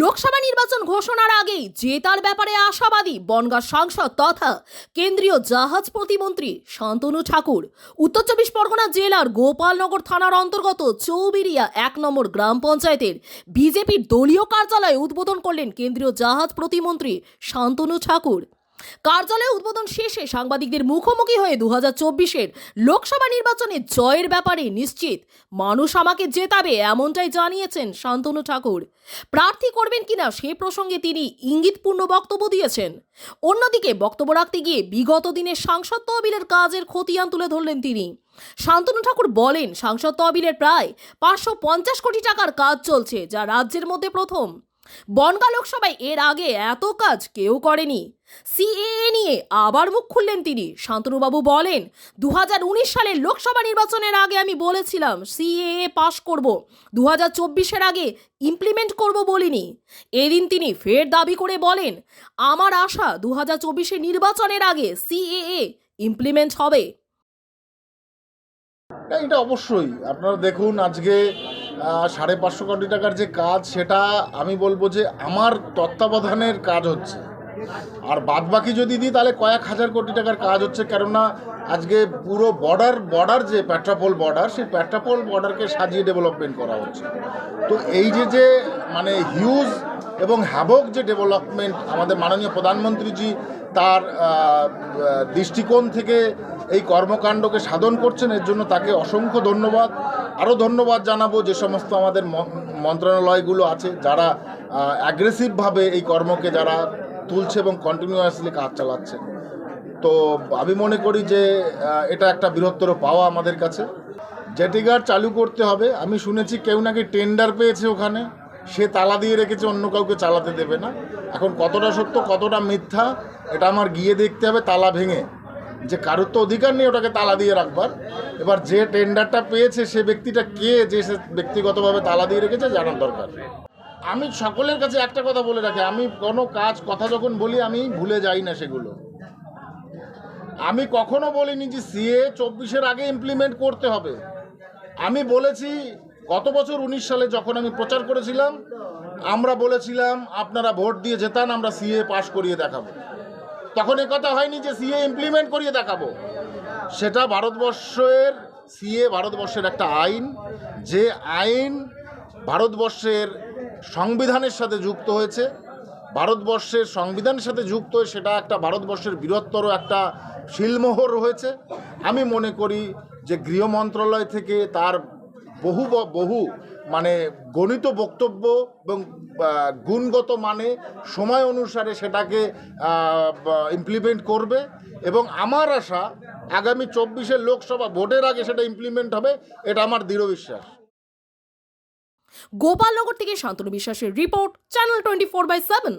লোকসভা নির্বাচন ঘোষণার আগেই জেতার ব্যাপারে আশাবাদী বনগাঁ সাংসদ তথা কেন্দ্রীয় জাহাজ প্রতিমন্ত্রী শান্তনু ঠাকুর, উত্তর চব্বিশ পরগনা জেলার গোপালনগর থানার অন্তর্গত চৌবিরিয়া এক নম্বর গ্রাম পঞ্চায়েতের বিজেপির দলীয় কার্যালয়ে উদ্বোধন করলেন কেন্দ্রীয় জাহাজ প্রতিমন্ত্রী শান্তনু ঠাকুর। কার্যালয়ে উদ্বোধন শেষে সাংবাদিকদের মুখোমুখি হয়ে দু হাজার চব্বিশের লোকসভা নির্বাচনে জয়ের ব্যাপারে নিশ্চিত। মানুষ আমাকে জেতাবে, এমনটাই জানিয়েছেন শান্তনু ঠাকুর। প্রার্থী করবেন কিনা সে প্রসঙ্গে তিনি ইঙ্গিতপূর্ণ বক্তব্য দিয়েছেন। অন্যদিকে বক্তব্য রাখতে গিয়ে বিগত দিনের সাংসদ তহবিলের কাজের খতিয়ান তুলে ধরলেন তিনি। শান্তনু ঠাকুর বলেন, সাংসদ তহবিলের প্রায় পাঁচশো পঞ্চাশ কোটি টাকার কাজ চলছে, যা রাজ্যের মধ্যে প্রথম। বনগা লোকসভায় এর আগে এত কাজ কেউ করেনি। সিএএ নিয়ে আবার মুখ খুললেন তিনি। শান্তনুবাবু বলেন দু হাজার উনিশ সালের লোকসভা নির্বাচনের আগে আমি বলেছিলাম, সিএএ পাশ করব। দু হাজার আগে ইমপ্লিমেন্ট করব বলিনি। এদিন তিনি ফের দাবি করে বলেন, আমার আশা দু হাজার নির্বাচনের আগে সিএএ ইমপ্লিমেন্ট হবে। এটা অবশ্যই। আপনারা দেখুন, আজকে সাড়ে পাঁচশো কোটি টাকার যে কাজ, সেটা আমি বলব যে আমার তত্ত্বাবধানের কাজ হচ্ছে। আর বাদ বাকি যদি দিই, তাহলে কয়েক হাজার কোটি টাকার কাজ হচ্ছে, কেননা আজকে পুরো বর্ডার বর্ডার যে প্যাট্রাপোল বর্ডার সেই প্যাট্রাপোল বর্ডারকে সাজিয়ে ডেভেলপমেন্ট করা হচ্ছে। তো এই যে যে মানে হিউজ এবং হ্যাবক যে ডেভেলপমেন্ট আমাদের মাননীয় প্রধানমন্ত্রীজি তার দৃষ্টিকোণ থেকে এই কর্মকাণ্ডকে সাধন করছেন, এর জন্য তাকে অসংখ্য ধন্যবাদ। আরও ধন্যবাদ জানাব যে সমস্ত আমাদের মন্ত্রণালয়গুলো আছে, যারা অ্যাগ্রেসিভভাবে এই কর্মকে যারা তুলছে এবং কন্টিনিউয়াসলি কাজ চালাচ্ছে। তো আমি মনে করি যে এটা একটা বৃহত্তর পাওয়া আমাদের কাছে। জেটিগার চালু করতে হবে। আমি শুনেছি কেউ নাকি টেন্ডার পেয়েছে ওখানে। সে তালা দিয়ে রেখেছে, অন্য কাউকে চালাতে দেবে না। এখন কতটা সত্য, কতটা মিথ্যা, এটা আমার গিয়ে দেখতে হবে, তালা ভেঙে। যে কারোর তো অধিকার নেই ওটাকে তালা দিয়ে রাখবার। এবার যে টেন্ডারটা পেয়েছে সে ব্যক্তিটা কে, যে সে ব্যক্তিগতভাবে তালা দিয়ে রেখেছে জানার দরকার। আমি সকলের কাছে একটা কথা বলে রাখি, আমি কোনো কাজ, কথা যখন বলি আমি ভুলে যাই না সেগুলো। আমি কখনো বলিনি যে সিএ চব্বিশের আগে ইমপ্লিমেন্ট করতে হবে। আমি বলেছি গত বছর উনিশ সালে যখন আমি প্রচার করেছিলাম, আমরা বলেছিলাম আপনারা ভোট দিয়ে যেতান আমরা সিএ পাশ করিয়ে দেখাবো। তখন কথা হয়নি যে সিএ ইমপ্লিমেন্ট করিয়ে দেখাবো। সেটা ভারতবর্ষের সিএ ভারতবর্ষের একটা আইন, যে আইন ভারতবর্ষের সংবিধানের সাথে যুক্ত হয়েছে। ভারতবর্ষের সংবিধানের সাথে যুক্ত হয়ে সেটা একটা ভারতবর্ষের বৃহত্তর একটা শিলমোহর হয়েছে আমি মনে করি যে গৃহ মন্ত্রণালয় থেকে তার বহু বহু মানে গণিত বক্তব্য এবং গুণগত মানে সময় অনুসারে সেটাকে ইমপ্লিমেন্ট করবে এবং আমার আশা আগামী চব্বিশের লোকসভা ভোটের আগে সেটা ইমপ্লিমেন্ট হবে, এটা আমার দৃঢ় বিশ্বাস। গোপালনগর থেকে শান্তনু বিশ্বাসের report channel twenty four by seven